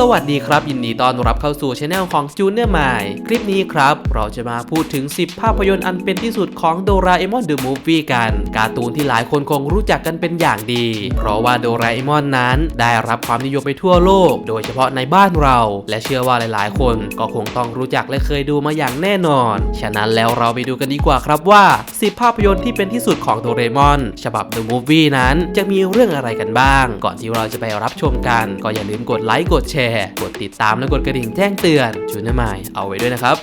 สวัสดีครับ ยินดีต้อนรับเข้าสู่ช anel ของ Junior m i คลิปนี้ครับ เราจะมาพูดถึง 10 ภาพยนตร์อันเป็นที่สุดของโดราเอมอนเดอะมูฟวี่กัน การ์ตูนที่หลายคนคงรู้จักกันเป็นอย่างดี เพราะว่าโดราเอมอนนั้นได้รับความนิยมไปทั่วโลก โดยเฉพาะในบ้านเรา และเชื่อว่าหลาย ๆ คนก็คงต้องรู้จักและเคยดูมาอย่างแน่นอน ฉะนั้นแล้วเราไปดูกันดีกว่าครับว่า 10 ภาพยนตร์ที่เป็นที่สุดของโดเรมอน ฉบับ The Movie นั้นจะมีเรื่องอะไรกันบ้าง ก่อนที่เราจะไปรับชมกัน ก็อย่าลืมกดไลค์กดแชร์กดติดตามและกดกระดิ่งแจ้งเตือนจูนมายเอาไว้ด้วยนะครับ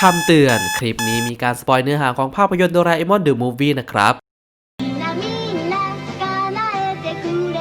คำเตือน คลิปนี้มีการสปอยเนื้อหาของภาพยนตร์โดราเอมอนเดอะมูฟวี่นะครับ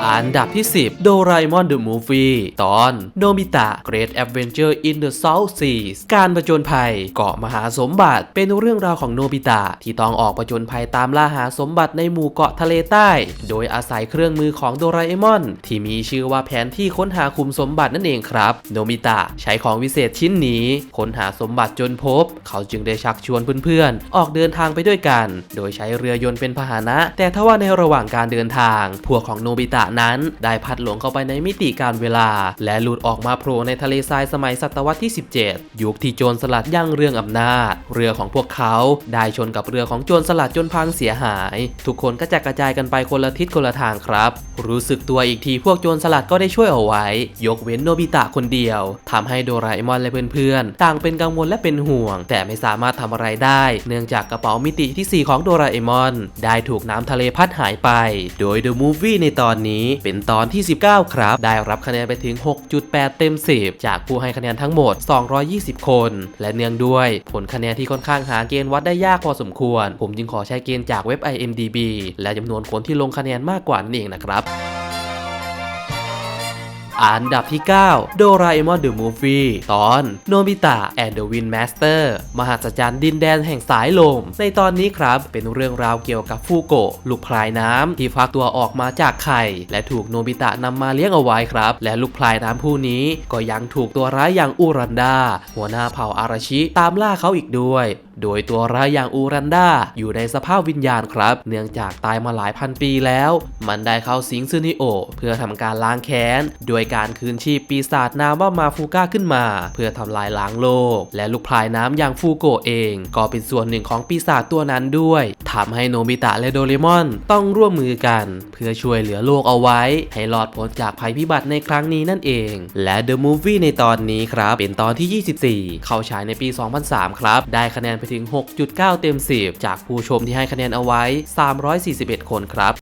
อันดับที่ 10 โดราเอมอนเดอะมูฟวี่ตอนโนบิตะ Great Adventure in the South Seas การประจนภัยเกาะมหาสมบัติ เป็นเรื่องราวของโนบิตะที่ต้องออกประจนภัยตามล่าหาสมบัติในหมู่เกาะทะเลใต้ โดยอาศัยเครื่องมือของโดราเอมอน ที่มีชื่อว่าแผนที่ค้นหาคุมสมบัตินั่นเองครับ โนบิตะใช้ของวิเศษชิ้นนี้ ค้นหาสมบัติจนพบ เขาจึงได้ชักชวนเพื่อนๆ ออกเดินทางไปด้วยกัน โดยใช้เรือยนต์เป็นพาหนะ แต่ทว่าในระหว่างการเดินทาง พวกของโนบิตะนั้นได้พัดหลงเข้าไปในมิติการเวลา และหลุดออกมาโผล่ในทะเลทรายสมัยศตวรรษที่ 17 ยุคที่โจรสลัดยั่งเรื่องอำนาจ เรือของพวกเขาได้ชนกับเรือของโจรสลัดจนพังเสียหาย ทุกคนก็จะกระจายกันไปคนละทิศคนละทางครับ รู้สึกตัวอีกทีพวกโจรสลัดก็ได้ช่วยเอาไว้ ยกเว้นโนบิตะคนเดียวทำให้โดราเอมอนและเพื่อนๆต่างเป็นกังวลและเป็นห่วง แต่ไม่สามารถทำอะไรได้ เนื่องจากกระเป๋ามิติที่ 4 ของโดราเอมอน ได้ถูกน้ำทะเลพัดหายไป โดย The Movie ในตอนนี้เป็นตอนที่ 19 ครับ ได้รับคะแนนไปถึง 6.8 เต็ม 10 จากผู้ให้คะแนนทั้งหมด 220 คน และเนื่องด้วย ผลคะแนนที่ค่อนข้างหาเกณฑ์วัดได้ยากพอสมควร ผมจึงขอใช้เกณฑ์จากเว็บ IMDB และจำนวนคนที่ลงคะแนนมากกว่านั่นเองนะครับ อันดับที่ 9 โดราเอมอนเดอะมูฟวี่ตอนโนบิตะแอนด์เดอะวินแมสเตอร์มหัศจรรย์ดินแดนแห่งสายลม ในตอนนี้ครับ เป็นเรื่องราวเกี่ยวกับฟูโกะลูกพลายน้ำที่ฟักตัวออกมาจากไข่ และถูกโนบิตะนำมาเลี้ยงเอาไว้ครับ และลูกพลายน้ำผู้นี้ก็ยังถูกตัวร้ายอย่างอูรันดาหัวหน้าเผ่าอาราชิตามล่าเขาอีกด้วย โดยตัวร้ายอย่างอูรันดาอยู่ในสภาพวิญญาณครับ เนื่องจากตายมาหลายพันปีแล้ว มันได้เข้าสิงซึนิโอ เพื่อทำการล้างแค้น โดยการคืนชีพปีศาจนามว่ามาฟูก้าขึ้นมา เพื่อทำลายล้างโลก และลูกพลายน้ำอย่างฟูโกเอง ก็เป็นส่วนหนึ่งของปีศาจตัวนั้นด้วยทำให้โนบิตะและโดเรมอนต้องร่วมมือกัน เพื่อช่วยเหลือโลกเอาไว้ ให้รอดพ้นจากภัยพิบัติในครั้งนี้นั่นเอง และ The Movie ในตอนนี้ครับเป็นตอนที่ 24 เข้าฉายในปี 2003 ครับ ได้คะแนนไปถึง 6.9 เต็ม 10 จากผู้ชมที่ให้คะแนนเอาไว้ 341 คนครับ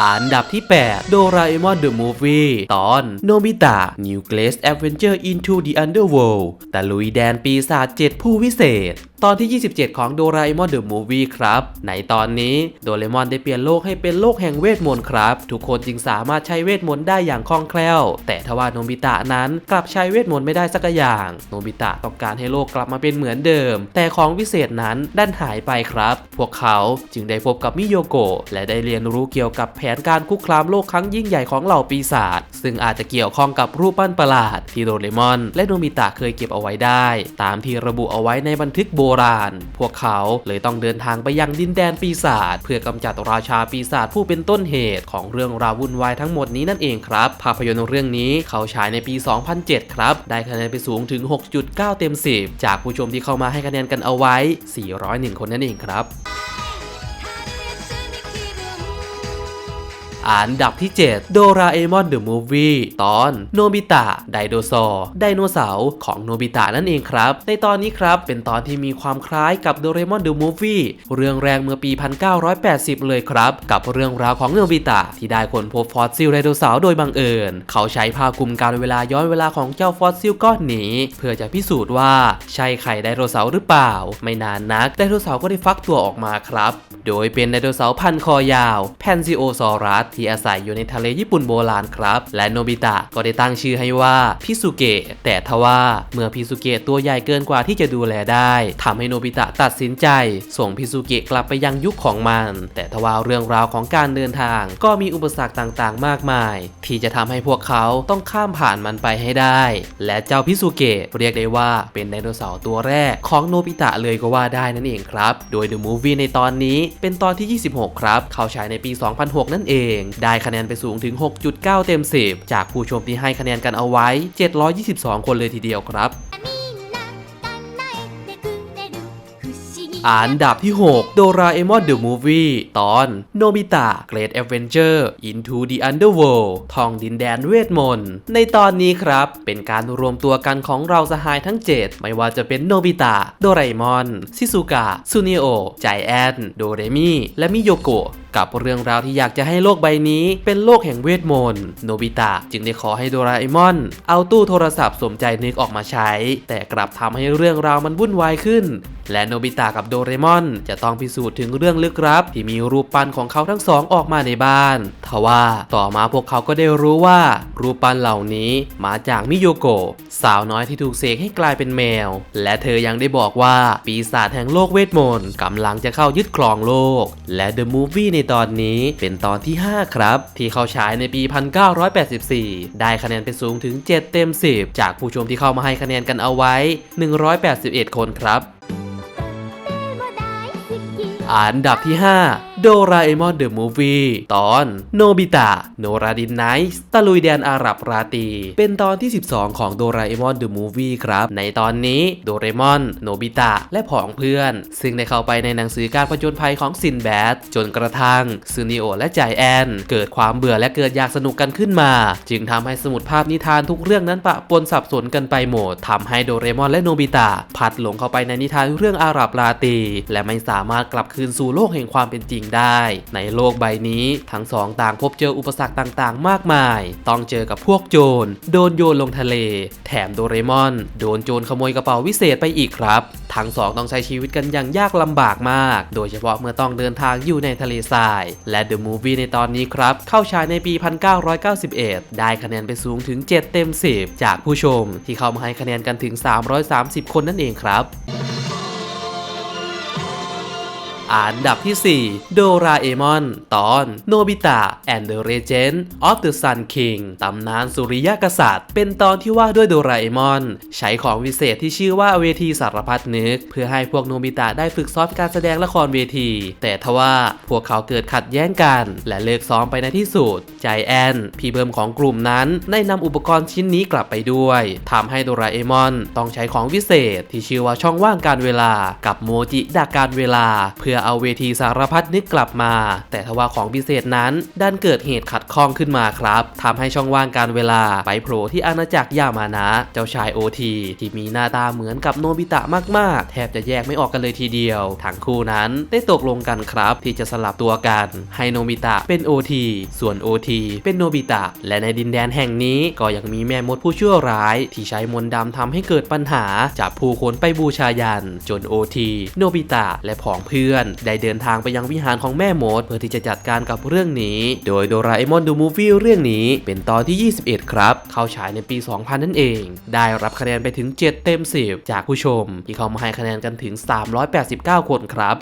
อันดับที่ 8 โดราเอมอนเดอะมูฟวี่ตอนโนบิตะ New Glass Adventure into the Underworld ตะลุยแดนปีศาจ7ผู้วิเศษ ตอนที่ 27 ของโดราเอมอนเดอะมูวี่ครับ ในตอนนี้โดเรมอนได้เปลี่ยนโลกให้เป็นโลกแห่งเวทมนต์ครับ ทุกคนจึงสามารถใช้เวทมนต์ได้อย่างคล่องแคล่ว แต่ทว่าโนบิตะนั้นกลับใช้เวทมนต์ไม่ได้สักอย่าง โนบิตะต้องการให้โลกกลับมาเป็นเหมือนเดิม แต่ของวิเศษนั้นดันหายไปครับ พวกเขาจึงได้พบกับมิโยโกะและได้เรียนรู้เกี่ยวกับแผนการคุกคามโลกครั้งยิ่งใหญ่ของเหล่าปีศาจซึ่งอาจจะเกี่ยวข้องกับรูปปั้นประหลาดที่โดเรมอน และโนบิตะเคยเก็บเอาไว้ได้ ตามที่ระบุเอาไว้ในบันทึกโบราณ พวกเขาเลยต้องเดินทางไปยังดินแดนปีศาจเพื่อกำจัดราชาปีศาจผู้เป็นต้นเหตุของเรื่องราววุ่นวายทั้งหมดนี้นั่นเองครับ ภาพยนตร์เรื่องนี้เขาฉายในปี 2007 ครับ ได้คะแนนไปสูงถึง 6.9 เต็ม 10 จากผู้ชมที่เข้ามาให้คะแนนกันเอาไว้ 401 คนนั่นเองครับ อันดับที่ 7 โดราเอมอนเดอะมูฟวี่ตอนโนบิตะไดโดซอร์ไดโนเสาร์ของโนบิตะนั่นเองครับ ในตอนนี้ครับเป็นตอนที่มีความคล้ายกับโดเรมอนเดอะมูฟวี่เรื่องแรงเมื่อปี 1980 เลยครับ กับเรื่องราวของโนบิตะที่ได้ค้นพบฟอสซิลไดโนเสาร์โดยบังเอิญ เขาใช้ผ้าคลุมการเวลาย้อนเวลาของเจ้าฟอสซิลก้อนนี้ เพื่อจะพิสูจน์ว่าใช่ไข่ไดโนเสาร์หรือเปล่า ไม่นานนักไดโนเสาร์ก็ได้ฟักตัวออกมาครับ โดยเป็นไดโนเสาร์พันคอยาวแพนซิโอซอรัสที่อาศัยอยู่ในทะเลญี่ปุ่นโบราณครับ และโนบิตะก็ได้ตั้งชื่อให้ว่าพิสุเกะแต่ทว่าเมื่อพิสุเกะตัวใหญ่เกินกว่าที่จะดูแลได้ทำให้โนบิตะตัดสินใจ ส่งพิสุเกะกลับไปยังยุคของมัน แต่ทว่าเรื่องราวของการเดินทาง ก็มีอุปสรรคต่างๆ มากมาย ที่จะทำให้พวกเขาต้องข้ามผ่านมันไปให้ได้ และเจ้าพิสุเกะเรียกได้ว่าเป็นไดโนเสาร์ตัวแรกของโนบิตะเลยก็ว่าได้นั่นเองครับ โดย The Movie ในตอนนี้เป็นตอนที่ 26 ครับ เข้าฉายในปี 2006 นั่นเองได้คะแนนไปสูงถึง 6.9 เต็ม 10 จากผู้ชมที่ให้คะแนนกันเอาไว้ 722 คนเลยทีเดียวครับอันดับที่ 6 โดราเอมอนเดอะมูฟวี่ตอนโนบิตะเกรดแอเวนเจอร์อินทูดีอันเดอร์เวิลด์ทองดินแดนเวทมนต์ ในตอนนี้ครับ เป็นการรวมตัวกันของเราสหายทั้ง 7 ไม่ว่าจะเป็นโนบิตะโดราเอมอน ซิซูกะซูเนโอ ใจแอน โดเรมี่และมิโยโกะ กับเรื่องราวที่อยากจะให้โลกใบนี้เป็นโลกแห่งเวทมนต์โนบิตะจึงได้ขอให้โดราเอมอน เอาตู้โทรศัพท์สมใจนึกออกมาใช้ แต่กลับทำให้เรื่องราวมันวุ่นวายขึ้น และโนบิตะกับโดเรมอน จะต้องพิสูจน์ถึงเรื่องลึกลับ ที่มีรูปปั้นของเขาทั้งสองออกมาในบ้านทว่าต่อมาพวกเขาก็ได้รู้ว่า รูปปั้นเหล่านี้มาจากมิโยโกะสาวน้อยที่ถูกเสกให้กลายเป็นแมว และเธอยังได้บอกว่าปีศาจแห่งโลกเวทมนต์กำลังจะเข้ายึดครองโลก และ The Movie ในตอนนี้เป็นตอนที่ 5 ครับ ที่เข้าฉายในปี 1984 ได้คะแนนเป็นสูงถึง 7 เต็ม 10 จากผู้ชมที่เข้ามาให้คะแนนกันเอาไว้ 181 คนครับ อันดับที่ 5 โดราเอมอนเดอะมูฟวี่ตอนโนบิตะโนราดินไนส์ตะลุยแดนอาหรับราตี เป็นตอนที่ 12 ของโดราเอมอนเดอะมูฟวี่ครับ ในตอนนี้โดเรมอน โนบิตะ และผองเพื่อน ซึ่งได้เข้าไปในหนังสือการผจญภัยของซินแบดจนกระทั่งซูนิโอและใจแอน เกิดความเบื่อและเกิดอยากสนุกกันขึ้นมา จึงทำให้สมุดภาพนิทานทุกเรื่องนั้นปะปนสับสนกันไปหมดทำให้โดเรมอนและโนบิตะพัดหลงเข้าไปในนิทานเรื่องอาหรับราตีและไม่สามารถกลับคืนสู่โลกแห่งความเป็นจริงได้ ในโลกใบนี้ทั้งสองต่างพบเจออุปสรรคต่างๆ มากมาย ต้องเจอกับพวกโจร โดนโยนลงทะเล แถมโดเรมอน โดนโจรขโมยกระเป๋าวิเศษไปอีกครับทั้งสองต้องใช้ชีวิตกันอย่างยากลำบากมาก โดยเฉพาะเมื่อต้องเดินทางอยู่ในทะเลทราย และ The Movie ในตอนนี้ครับ เข้าฉายในปี 1991 ได้คะแนนไปสูงถึง 7 เต็ม 10 จากผู้ชม ที่เข้ามาให้คะแนนกันถึง 330 คนนั่นเองครับ อันดับที่ 4 โดราเอมอน ตอนโนบิตะ and the Legend of the Sun King ตำนานสุริยกษัตริย์ เป็นตอนที่ว่าด้วยโดราเอมอน ใช้ของวิเศษที่ชื่อว่าเวทีสารพัดนึก เพื่อให้พวกโนบิตะได้ฝึกซ้อมการแสดงละครเวที แต่ทว่าพวกเขาเกิดขัดแย้งกัน และเลิกซ้อมไปในที่สุด ใจแอน พี่เบิมของกลุ่มนั้นได้นำอุปกรณ์ชิ้นนี้กลับไปด้วยทำให้โดราเอมอนต้องใช้ของวิเศษที่ชื่อว่าช่องว่างการเวลากับโมจิดักการเวลา เพื่อเอาเวทีสารพัดนึกกลับมา แต่ทว่าของพิเศษนั้นดันเกิดเหตุขัดข้องขึ้นมาครับทำให้ช่องว่างการเวลาไปโผล่ที่อาณาจักรยามานะ เจ้าชายโอทีที่มีหน้าตาเหมือนกับโนบิตะมากๆ แทบจะแยกไม่ออกกันเลยทีเดียวทั้งคู่นั้นได้ตกลงกันครับ ที่จะสลับตัวกัน ให้โนบิตะเป็นโอทีส่วนโอทีเป็นโนบิตะ และในดินแดนแห่งนี้ก็ยังมีแม่มดผู้ชั่วร้าย ที่ใช้มนต์ดำทำให้เกิดปัญหาจับผู้คนไปบูชายัน จนโอทีโนบิตะและผองเพื่อนได้เดินทางไปยังวิหารของแม่มด เพื่อที่จะจัดการกับเรื่องนี้ โดยโดราเอมอนดูมูฟี่เรื่องนี้เป็นตอนที่ 21 ครับ เข้าฉายในปี 2000 นั่นเอง ได้รับคะแนนไปถึง 7 เต็ม 10 จากผู้ชม ที่เขามาให้คะแนนกันถึง 389 คนครับ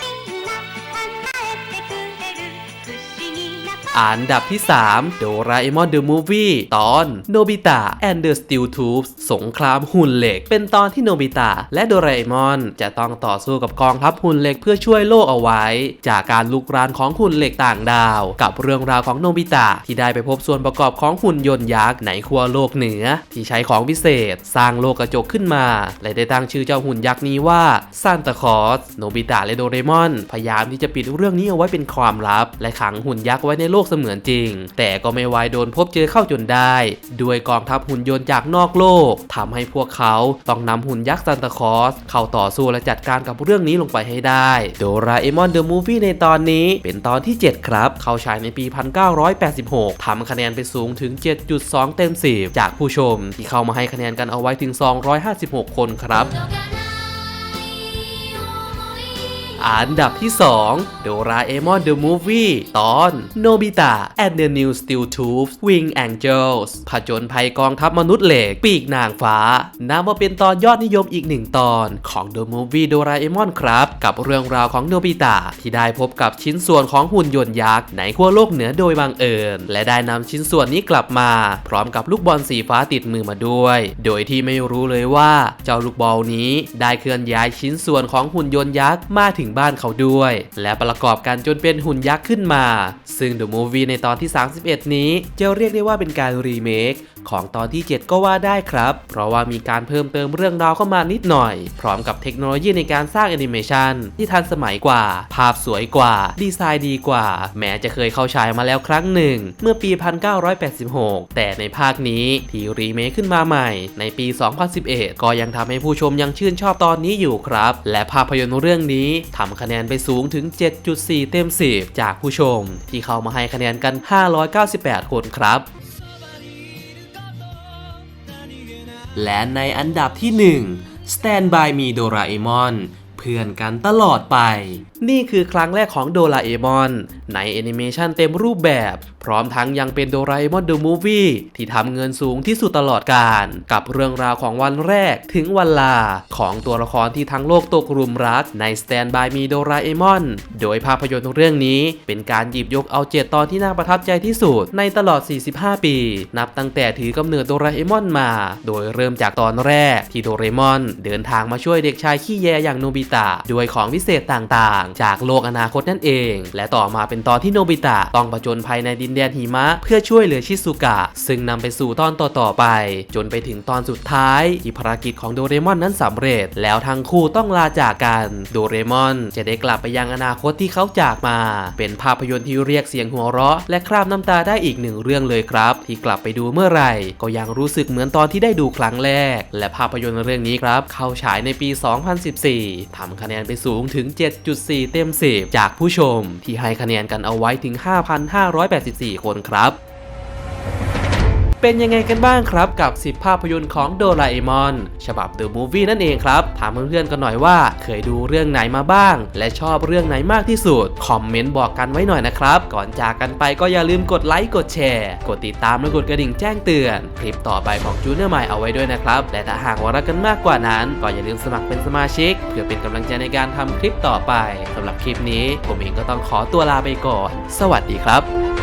อันดับที่ 3 โดราเอมอนเดอะมูฟวี่ตอนโนบิตะ and the Steel Tubes สงครามหุ่นเหล็ก เป็นตอนที่โนบิตะและโดราเอมอน จะต้องต่อสู้กับกองทัพหุ่นเหล็กเพื่อช่วยโลกเอาไว้ จากการลุกรานของหุ่นเหล็กต่างดาว กับเรื่องราวของโนบิตะที่ได้ไปพบส่วนประกอบของหุ่นยนต์ยักษ์ในขั้วโลกเหนือ ที่ใช้ของพิเศษ สร้างโลกกระจกขึ้นมา และได้ตั้งชื่อเจ้าหุ่นยักษ์นี้ว่าซานตาคอสโนบิตะและโดเรมอน พยายามที่จะปิดเรื่องนี้เอาไว้เป็นความลับ และขังหุ่นยักษ์ไว้ในโลกเสมือนจริง แต่ก็ไม่ไวายโดนพบเจอเข้าจนได้ ด้วยกองทัพหุ่นยนต์จากนอกโลกทำให้พวกเขาต้องนำหุ่นยักษ์ซันตาคอสเข้าต่อสู้และจัดการกับเรื่องนี้ลงไปให้ได้โดราเอมอนเดอะมูฟวี่ในตอนนี้เป็นตอนที่ 7 ครับ เข้าฉายในปี 1986ทำคะแนนไปสูงถึง 7.2 เต็ม 10 จากผู้ชมที่เข้ามาให้คะแนนกันเอาไว้ถึง 256 คนครับ อันดับที่ 2 โดราเอมอนเดอะมูฟวี่ตอนโนบิตะ and the New Steel Tubes Wing Angels ผจญภัยกองทัพมนุษย์เหล็ก ปีกนางฟ้านับว่าเป็นตอนยอดนิยมอีกหนึ่งตอนของ The Movie โดราเอมอนครับ กับเรื่องราวของโนบิตะที่ได้พบกับชิ้นส่วนของหุ่นยนต์ยักษ์ในขั้วโลกเหนือโดยบังเอิญ และได้นำชิ้นส่วนนี้กลับมา พร้อมกับลูกบอลสีฟ้าติดมือมาด้วย โดยที่ไม่รู้เลยว่าเจ้าลูกบอลนี้ได้เคลื่อนย้ายชิ้นส่วนของหุ่นยนต์ยักษ์มาถึงบ้านเขาด้วย และประกอบกันจนเป็นหุ่นยักษ์ขึ้นมา ซึ่ง The Movie ในตอนที่ 31 นี้จะเรียกได้ว่าเป็นการรีเมคของตอนที่ 7 ก็ว่าได้ครับ เพราะว่ามีการเพิ่มเติมเรื่องราวเข้ามานิดหน่อย พร้อมกับเทคโนโลยีในการสร้างแอนิเมชันที่ทันสมัยกว่า ภาพสวยกว่า ดีไซน์ดีกว่า แม้จะเคยเข้าฉายมาแล้วครั้งหนึ่ง เมื่อปี 1986 แต่ในภาคนี้ที่รีเมคขึ้นมาใหม่ ในปี 2011 ก็ยังทำให้ผู้ชมยังชื่นชอบตอนนี้อยู่ครับ และภาพยนตร์เรื่องนี้ทำคะแนนไปสูงถึง 7.4 เต็ม 10 จากผู้ชม ที่เข้ามาให้คะแนนกัน 598 คนครับ และในอันดับที่ 1 Stand by Me Doraemon เพื่อนกันตลอดไป นี่คือครั้งแรกของโดราเอมอนในแอนิเมชันเต็มรูปแบบ พร้อมทั้งยังเป็นโดราเอมอนเดอะมูฟวี่ที่ทำเงินสูงที่สุดตลอดกาลกับเรื่องราวของวันแรกถึงวันลา ของตัวละครที่ทั้งโลกตกรุมรักใน Stand by Me Doraemon โดยภาพยนตร์เรื่องนี้เป็นการหยิบยกเอาเจ็ดตอนที่น่าประทับใจที่สุดในตลอด 45 ปี นับตั้งแต่ถือกำเนิดโดราเอมอนมา โดยเริ่มจากตอนแรกที่โดราเรมอนเดินทางมาช่วยเด็กชายขี้แยอย่างโนบิตะด้วยของวิเศษต่างๆจากโลกอนาคตนั่นเอง และต่อมาเป็นตอนที่โนบิตะต้องผจญภัยในดินแดนหิมะ เพื่อช่วยเหลือชิซุกะ ซึ่งนำไปสู่ตอนต่อๆไป จนไปถึงตอนสุดท้าย ที่ภารกิจของโดเรมอนนั้นสำเร็จ แล้วทั้งคู่ต้องลาจากกัน โดเรมอนจะได้กลับไปยังอนาคตที่เขาจากมา เป็นภาพยนตร์ที่เรียกเสียงหัวเราะ และคราบน้ำตาได้อีกหนึ่งเรื่องเลยครับ ที่กลับไปดูเมื่อไหร่ ก็ยังรู้สึกเหมือนตอนที่ได้ดูครั้งแรก และภาพยนตร์เรื่องนี้ครับ เข้าฉายในปี 2014ทำคะแนนไปสูงถึง 7.4เต็ม 10 จากผู้ชม ที่ให้คะแนนกันเอาไว้ถึง 5,584 คนครับ เป็นยังไงกันบ้างครับกับ 10 ภาพยนตร์ของโดราเอมอนฉบับ The Movie นั่นเองครับ ถามเพื่อนๆกันหน่อยว่า เคยดูเรื่องไหนมาบ้าง และชอบเรื่องไหนมากที่สุด คอมเมนต์บอกกันไว้หน่อยนะครับ ก่อนจากกันไปก็อย่าลืมกดไลค์กดแชร์ กดติดตามและกดกระดิ่งแจ้งเตือน คลิปต่อไปของจูเนอร์ใหม่เอาไว้ด้วยนะครับ และถ้าหากว่ารักกันมากกว่านั้น ก็อย่าลืมสมัครเป็นสมาชิก เพื่อเป็นกำลังใจในการทำคลิปต่อไปสำหรับคลิปนี้ ผมเองก็ต้องขอตัวลาไปก่อน สวัสดีครับ